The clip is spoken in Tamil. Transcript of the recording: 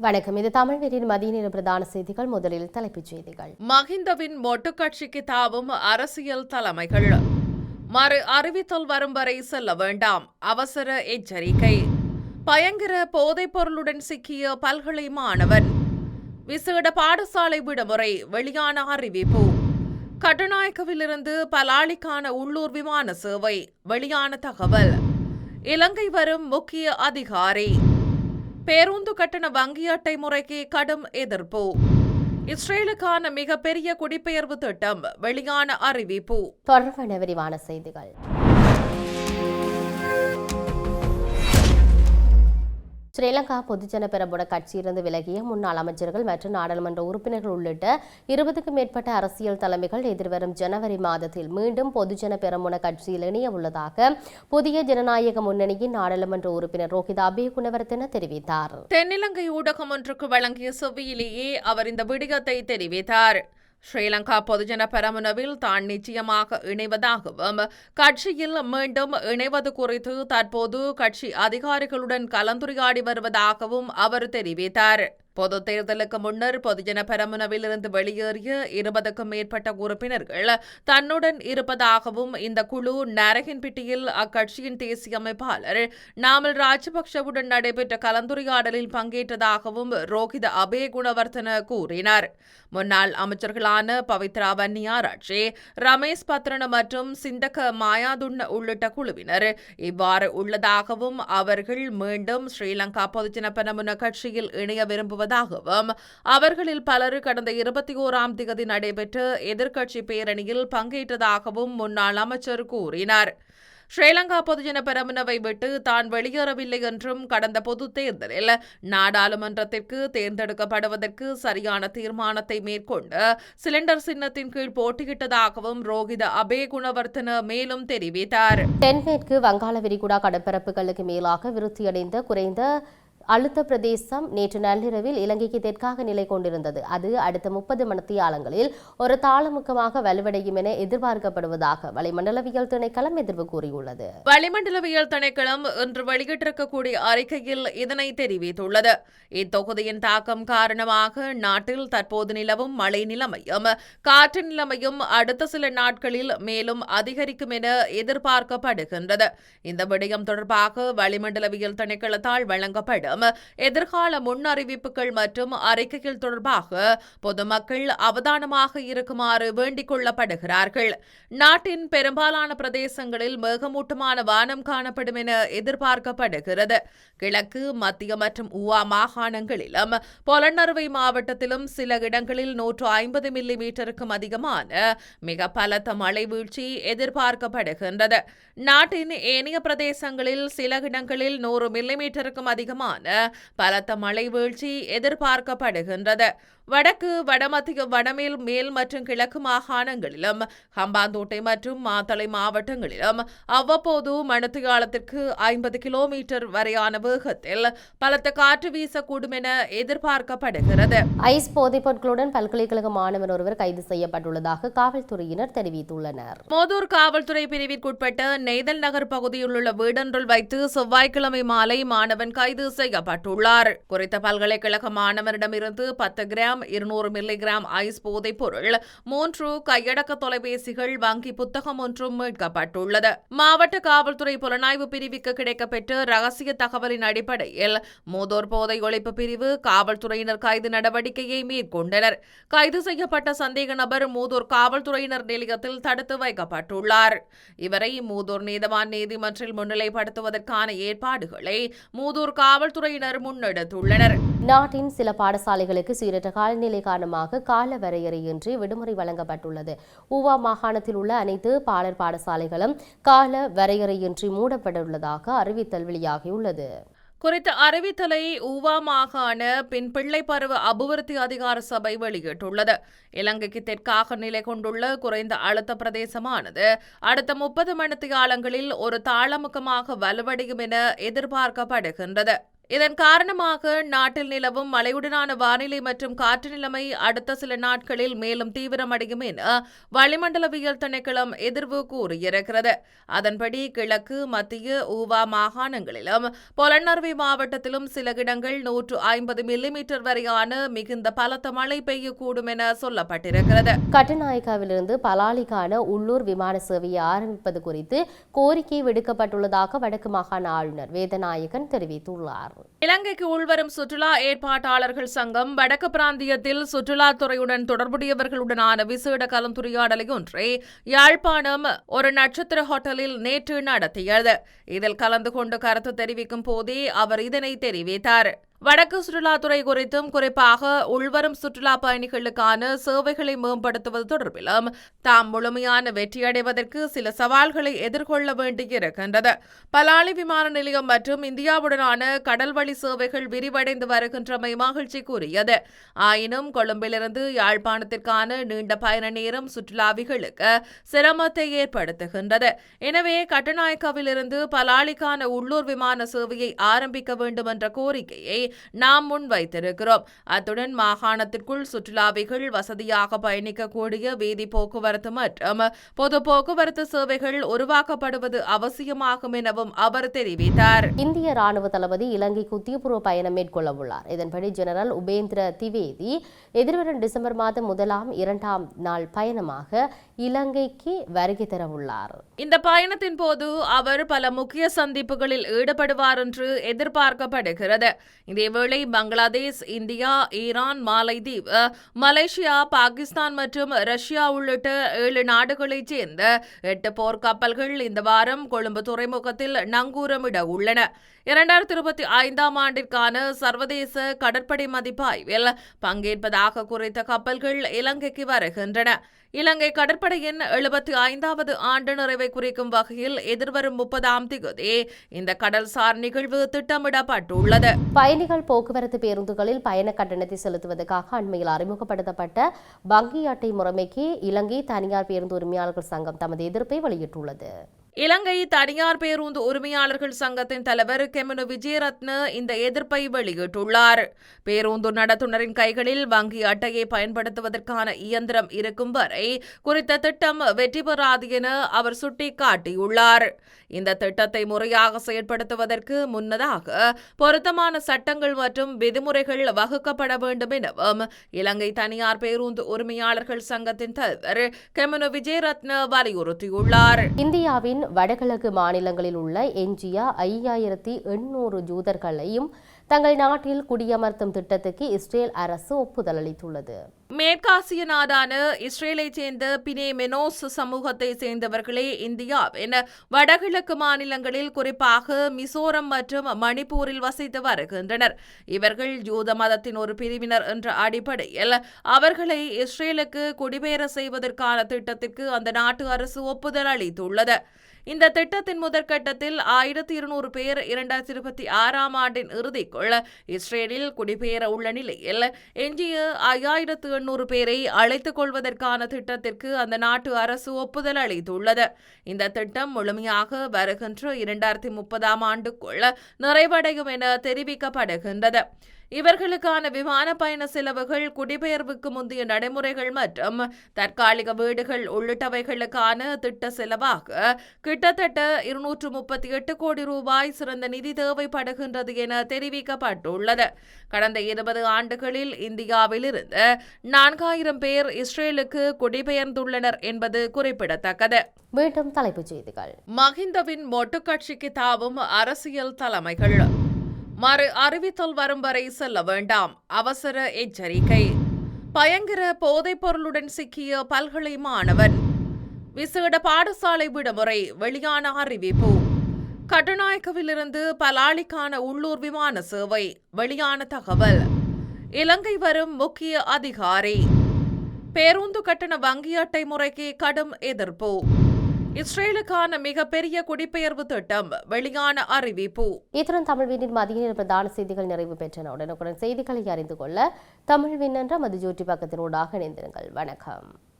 வணக்கம். இது தமிழ் வீரின் மதிய நேர பிரதான செய்திகள். முதலில் தலைப்புச் செய்திகள். மஹிந்தவின் மொட்டு கட்சிக்கு தாவும் அரசியல் தலைமைகள். மறு அறிவித்தல் வரும் வரை செல்ல வேண்டாம். அவசர எச்சரிக்கை. பயங்கர போதைப் பொருளுடன் சிக்கிய பல்கலை மாணவன். விசேட பாடசாலை விடுமுறை வெளியான அறிவிப்பு. கட்டுநாயக்கவிலிருந்து பலாலிக்கான உள்ளூர் விமான சேவை வெளியான தகவல். இலங்கை வரும் முக்கிய அதிகாரி. பேருந்து கட்டண வங்கி அட்டை முறைக்கு கடும் எதிர்ப்பு. இஸ்ரேலுக்கான மிகப்பெரிய குடிபெயர்வு திட்டம் வெளியான அறிவிப்பு. தொடர்பான விரிவான செய்திகள். ஸ்ரீலங்கா பொதுஜன பெரமுன கட்சியிலிருந்து விலகிய முன்னாள் அமைச்சர்கள் மற்றும் நாடாளுமன்ற உறுப்பினர்கள் உள்ளிட்ட இருபதுக்கும் மேற்பட்ட அரசியல் தலைமைகள் எதிர்வரும் ஜனவரி மாதத்தில் மீண்டும் பொதுஜன பெரமுன கட்சியில் இணைய உள்ளதாக புதிய ஜனநாயக முன்னணியின் நாடாளுமன்ற உறுப்பினர் ரோஹித் அபேகுணவர்தன தெரிவித்தார். தென்னிலங்கை ஊடகம் ஒன்றுக்கு வழங்கிய செவ்வியிலேயே அவர் இந்த விடயத்தை தெரிவித்தார். ஸ்ரீலங்கா பொதுஜன பெரமுனவில் தான் நிச்சயமாக இணைவதாகவும் கட்சியில் மீண்டும் இணைவது குறித்து தற்போது கட்சி அதிகாரிகளுடன் கலந்துரையாடி வருவதாகவும் அவர் தெரிவித்தார். பொது தேர்தலுக்கு முன்னர் பொதுஜன பெரமுனவில் இருந்து வெளியேறிய இருபதுக்கும் மேற்பட்ட உறுப்பினர்கள் தன்னுடன் இருப்பதாகவும் இந்த குழு நரகின்பிட்டியில் அக்கட்சியின் தேசிய அமைப்பாளர் நாமல் ராஜபக்ஷவுடன் நடைபெற்ற கலந்துரையாடலில் பங்கேற்றதாகவும் ரோஹித அபே குணவர்த்தன கூறினார். முன்னாள் அமைச்சர்களான பவித்ரா வன்னியாராட்சி ரமேஷ் பத்ரன மற்றும் சிந்தக மாயாதுண்ண உள்ளிட்ட குழுவினர் இவ்வாறு உள்ளதாகவும் அவர்கள் மீண்டும் ஸ்ரீலங்கா பொதுஜன பெரமுன கட்சியில் இணைய வழங்குவதாகவும் அவர்களில் பலர் கடந்த இருபத்தி ஓராம் திகதி நடைபெற்ற எதிர்க்கட்சி பேரணியில் பங்கேற்றதாகவும் முன்னாள் அமைச்சர் கூறினார். ஸ்ரீலங்கா பொதுஜன பெரமுனவை விட்டு தான் வெளியேறவில்லை என்றும் கடந்த பொது தேர்தலில் நாடாளுமன்றத்திற்கு தேர்ந்தெடுக்கப்படுவதற்கு சரியான தீர்மானத்தை மேற்கொண்டு சிலிண்டர் சின்னத்தின் கீழ் போட்டியிட்டதாகவும் ரோஹித அபே குணவர்த்தன மேலும் தெரிவித்தார். தென்மேற்கு வங்காள விரிகுடா கடற்பரப்புகளுக்கு மேலாக விருத்தியடைந்த குறைந்த அழுத்த பிரதேசம் நேற்று நள்ளிரவில் இலங்கைக்கு தெற்காக நிலை கொண்டிருந்தது. அது அடுத்த முப்பது மணித்தியாலங்களில் ஒரு தாளமுக்கமாக வலுவடையும் என எதிர்பார்க்கப்படுவதாக வளிமண்டலவியல் திணைக்களம் எதிர்வு கூறியுள்ளது. வளிமண்டலவியல் திணைக்களம் இன்று வெளியிட்டிருக்கக்கூடிய அறிக்கையில் இதனை தெரிவித்துள்ளது. இத்தொகுதியின் தாக்கம் காரணமாக நாட்டில் தற்போது நிலவும் மழை நிலைமையும் காற்று நிலைமையும் அடுத்த சில நாட்களில் மேலும் அதிகரிக்கும் என எதிர்பார்க்கப்படுகின்றது. இந்த விடயம் தொடர்பாக வளிமண்டலவியல் திணைக்களத்தால் வழங்கப்படும் எதிர்கால முன்னறிவிப்புகள் மற்றும் அறிக்கைகள் தொடர்பாக பொதுமக்கள் அவதானமாக இருக்குமாறு வேண்டிக் கொள்ளப்படுகிறார்கள். நாட்டின் பெரும்பாலான பிரதேசங்களில் மேகமூட்டமான வானம் காணப்படும் என எதிர்பார்க்கப்படுகிறது. கிழக்கு மத்திய மற்றும் உவா மாகாணங்களிலும் பொலன்னறுவை மாவட்டத்திலும் சில இடங்களில் நூற்று ஐம்பது மில்லி மீட்டருக்கும் அதிகமான மிக பலத்த மழை வீழ்ச்சி எதிர்பார்க்கப்படுகின்றது. நாட்டின் ஏனைய பிரதேசங்களில் சில இடங்களில் நூறு மில்லிமீட்டருக்கும் அதிகமான பலத்த மழை வீழ்ச்சி எதிர்பார்க்கப்படுகின்றது. வடக்கு வடமத்திய வடமேல் மேல் மற்றும் கிழக்கு மாகாணங்களிலும் ஹம்பாந்தோட்டை மற்றும் மாத்தளை மாவட்டங்களிலும் அவ்வப்போது மணித்தியாலத்திற்கு ஐம்பது கிலோமீட்டர் வரையான வேகத்தில் பலத்த காற்று வீசக்கூடும் என எதிர்பார்க்கப்படுகிறது. ஐஸ் போதைப் பொருட்களுடன் பல்கலைக்கழக மாணவர் ஒருவர் கைது செய்யப்பட்டுள்ளதாக காவல்துறையினர் தெரிவித்துள்ளனர். மோதூர் காவல்துறை பிரிவிற்குட்பட்ட நெய்தல் நகர் பகுதியில் உள்ள வீடொன்றில் வைத்து செவ்வாய்க்கிழமை மாலை மாணவன் கைது செய்யப்பட்டுள்ளார். குறித்த பல்கலைக்கழக மாணவரிடமிருந்து பத்து கிராம் கிராம் இருநூறு மில்லிகிராம் ஐஸ் போதைப் பொருள் மூன்று கையடக்க தொலைபேசிகள் வங்கி புத்தகம் ஒன்றும் மீட்கப்பட்டுள்ளது. மாவட்ட காவல்துறை புலனாய்வு பிரிவுக்கு கிடைக்கப்பெற்ற ரகசிய தகவலின் அடிப்படையில் மூதோர் போதை ஒழிப்பு பிரிவு காவல்துறையினர் கைது நடவடிக்கையை மேற்கொண்டனர். கைது செய்யப்பட்ட சந்தேக நபர் மூதூர் காவல்துறையினர் நிலையத்தில் தடுத்து வைக்கப்பட்டுள்ளார். இவரை மூதூர் நீதவான் நீதிமன்றில் முன்னிலைப்படுத்துவதற்கான ஏற்பாடுகளை மூதூர் காவல்துறையினர் முன்னெடுத்துள்ளனர். நாட்டின் சில பாடசாலைகளுக்கு சீரற்ற காலநிலை காரணமாக கால வரையறையின்றி விடுமுறை வழங்கப்பட்டுள்ளது. ஊவா மாகாணத்தில் உள்ள அனைத்து பாலர் பாடசாலைகளும் கால வரையறையின்றி மூடப்பட்டுள்ளதாக அறிவித்தல் வெளியாகியுள்ளது. குறித்த அறிவித்தலை ஊவா மாகாண பின் பிள்ளை பருவ அபிவிருத்தி அதிகார சபை வெளியிட்டுள்ளது. இலங்கைக்கு தெற்காக நிலை கொண்டுள்ள குறைந்த அழுத்த பிரதேசமானது அடுத்த முப்பது மணித்தியாலங்களில் ஒரு தாளமுகமாக வலுவடையும் என எதிர்பார்க்கப்படுகின்றது. இதன் காரணமாக நாட்டில் நிலவும் மழையுடனான வானிலை மற்றும் காற்று நிலைமை அடுத்த சில நாட்களில் மேலும் தீவிரமடையும் என வளிமண்டலவியல் திணைக்களம் எதிர்வு கூறியிருக்கிறது. அதன்படி கிழக்கு மத்திய ஊவா மாகாணங்களிலும் பொலன்னறுவை மாவட்டத்திலும் சில இடங்கள் நூற்று ஐம்பது மில்லிமீட்டர் வரையான மிகுந்த பலத்த மழை பெய்யக்கூடும் என சொல்லப்பட்டிருக்கிறது. கட்டுநாயக்காவிலிருந்து பலாலிக்கான உள்ளூர் விமான சேவையை ஆரம்பிப்பது குறித்து கோரிக்கை விடுக்கப்பட்டுள்ளதாக வடக்கு மாகாண ஆளுநர் வேதநாயகன் தெரிவித்துள்ளார். இலங்கைக்கு உள்வரும் சுற்றுலா ஏற்பாட்டாளர்கள் சங்கம் வடக்கு பிராந்தியத்தில் சுற்றுலாத்துறையுடன் தொடர்புடையவர்களுடனான விசேட கலந்துரையாடலை ஒன்றை யாழ்ப்பாணம் ஒரு நட்சத்திர ஹோட்டலில் நேற்று நடத்தியது. இதில் கலந்து கொண்டு கருத்து தெரிவிக்கும் போதே அவர் இதனை தெரிவித்தார். வடக்கு சுற்றுலாத்துறை குறித்தும் குறிப்பாக உள்வரும் சுற்றுலா பயணிகளுக்கான சேவைகளை மேம்படுத்துவது தொடர்பிலும் தாம் முழுமையான வெற்றியடைவதற்கு சில சவால்களை எதிர்கொள்ள வேண்டியிருக்கின்றது. பலாலி விமான நிலையம் மற்றும் இந்தியாவுடனான கடல்வழி சேவைகள் விரிவடைந்து வருகின்றமை மகிழ்ச்சிக்குரியது. ஆயினும் கொழும்பிலிருந்து யாழ்ப்பாணத்திற்கான நீண்ட பயண நேரம் சுற்றுலாவிகளுக்கு சிரமத்தை ஏற்படுத்துகின்றது. எனவே கட்டுநாயக்காவிலிருந்து பலாலிக்கான உள்ளூர் விமான சேவையை ஆரம்பிக்க வேண்டும் என்ற கோரிக்கையை நாம் முன் வைத்திருக்கிறோம். அத்துடன் மாகாணத்திற்குள் சுற்றுலாவிகள் வசதியாக பயணிக்கக்கூடிய வீதி போக்குவரத்து மற்றும் பொது போக்குவரத்து சேவைகள் உருவாக்கப்படுவது அவசியமாகும் எனவும் அவர் தெரிவித்தார். இந்திய ராணுவ தளபதி இலங்கைக்கு உத்தியபூர்வ பயணம் மேற்கொள்ள உள்ளார். இதன்படி ஜெனரல் உபேந்திர திவேதி எதிர்வரும் டிசம்பர் மாதம் முதலாம் இரண்டாம் நாள் பயணமாக இலங்கைக்கு வருகை தர உள்ளார். இந்த பயணத்தின் போது அவர் பல முக்கிய சந்திப்புகளில் ஈடுபடுவார் என்று எதிர்பார்க்கப்படுகிறது. இதேவேளை பங்களாதேஷ் இந்தியா ஈரான் மாலைதீவு மலேசியா பாகிஸ்தான் மற்றும் ரஷ்யா உள்ளிட்ட ஏழு நாடுகளைச் சேர்ந்த எட்டு போர்க்கப்பல்கள் இந்த வாரம் கொழும்பு துறைமுகத்தில் நங்கூரமிட உள்ளன. இரண்டாயிரத்தி இருபத்தி ஐந்தாம் ஆண்டிற்கான சர்வதேச கடற்படை மதிப்பாய்வில் பங்கேற்பதாக குறித்த கப்பல்கள் இலங்கைக்கு வருகின்றன. இலங்கை கடற்படையின் எழுபத்தி ஐந்தாவது ஆண்டு நிறைவை குறிக்கும் வகையில் எதிர்வரும் முப்பதாம் திகதி இந்த கடல்சார் நிகழ்வு திட்டமிடப்பட்டுள்ளது. பயணிகள் போக்குவரத்து பேருந்துகளில் பயண கட்டணத்தை செலுத்துவதற்காக அண்மையில் அறிமுகப்படுத்தப்பட்ட வங்கி அட்டை முறைமைக்கு இலங்கை தனியார் பேருந்து உரிமையாளர்கள் சங்கம் தமது எதிர்ப்பை வெளியிட்டுள்ளது. இலங்கை தனியார் பேருந்து உரிமையாளர்கள் சங்கத்தின் தலைவர் கெமனு விஜயரத்ன இந்த எதிர்ப்பை வெளியிட்டுள்ளார். பேருந்து நடத்துனரின் கைகளில் வங்கி அட்டையை பயன்படுத்துவதற்கான இயந்திரம் இருக்கும் வரை குறித்த திட்டம் வெற்றி பெறாது என அவர் சுட்டிக்காட்டியுள்ளார். இந்த திட்டத்தை முறையாக செயற்படுத்துவதற்கு முன்னதாக பொருத்தமான சட்டங்கள் மற்றும் விதிமுறைகள் வகுக்கப்பட வேண்டும் எனவும் இலங்கை தனியார் பேருந்து உரிமையாளர்கள் சங்கத்தின் தலைவர் கெமனு விஜயரத்ன வலியுறுத்தியுள்ளார். இந்தியாவின் வடகிழக்கு மாநிலங்களில் உள்ள எஞ்சிய ஐயாயிரத்தி எண்ணூறு ஜூதர்களையும் தங்கள் நாட்டில் குடியமர்த்தும் திட்டத்துக்கு இஸ்ரேல் அரசு ஒப்புதல் அளித்துள்ளது. மேற்காசிய நாடான இஸ்ரேலைச் சேர்ந்த பினே மெனோஸ் சமூகத்தை சேர்ந்தவர்களே இந்தியா என வடகிழக்கு மாநிலங்களில் குறிப்பாக மிசோரம் மற்றும் மணிப்பூரில் வசித்து வருகின்றனர். இவர்கள் யூத மதத்தின் ஒரு பிரிவினர் என்ற அடிப்படையில் அவர்களை இஸ்ரேலுக்கு குடிபெயர செய்வதற்கான திட்டத்திற்கு அந்த நாட்டு அரசு ஒப்புதல் அளித்துள்ளது. இந்த திட்டத்தின் முதற்கட்டத்தில் ஆயிரத்தி இருநூறு பேர் இரண்டாயிரத்தி இருபத்தி ஆறாம் ஆண்டின் இறுதிக்குள் இஸ்ரேலில் குடிபெயர உள்ள நிலையில் எஞ்சிய ஐயாயிரத்து எண்ணூறு பேரை அழைத்துக் கொள்வதற்கான திட்டத்திற்கு அந்த நாட்டு அரசு ஒப்புதல் அளித்துள்ளது. இந்த திட்டம் முழுமையாக வருகின்ற இரண்டாயிரத்தி முப்பதாம் ஆண்டுக்குள் நிறைவடையும் என தெரிவிக்கப்படுகின்றது. இவர்களுக்கான விமான பயண செலவுகள் குடிபெயர்வுக்கு முந்தைய நடைமுறைகள் மற்றும் தற்காலிக வீடுகள் உள்ளிட்டவைகளுக்கான திட்ட செலவாக கிட்டத்தட்ட இருநூற்று முப்பத்தி எட்டு கோடி ரூபாய் சிறந்த நிதி தேவைப்படுகின்றது என தெரிவிக்கப்பட்டுள்ளது. கடந்த இருபது ஆண்டுகளில் இந்தியாவிலிருந்து நான்காயிரம் பேர் இஸ்ரேலுக்கு குடிபெயர்ந்துள்ளனர் என்பது குறிப்பிடத்தக்கது. மீண்டும் தலைப்புச் செய்திகள். மஹிந்தவின் மொட்டு கட்சிக்கு தாவும் அரசியல் தலைமைகள். மறு அறிவித்தல் வரும் வரை செல்ல வேண்டாம். அவசர எச்சரிக்கை. பயங்கர போதைப் பொருளுடன் சிக்கிய பல்கலை மாணவன். விசேட பாடசாலை விடுமுறை வெளியான அறிவிப்பு. கட்டுநாயக்கவிலிருந்து பலாலிக்கான உள்ளூர் விமான சேவை வெளியான தகவல். இலங்கை வரும் முக்கிய அதிகாரி. பேருந்து கட்டண வங்கி அட்டை முறைக்கு கடும் எதிர்ப்பு. இஸ்ரேலுக்கான மிகப்பெரிய குடிபெயர்வு திட்டம் வெளியான அறிவிப்பு. இத்துடன் தமிழ் வீட்டின் மதிய பிரதான செய்திகள் நிறைவு பெற்றன உடனுக்குடன் செய்திகளை அறிந்து கொள்ள தமிழ் விண்ணென்ற மது ஜோட்டி பக்கத்தினூடாக இணைந்திருங்கள். வணக்கம்.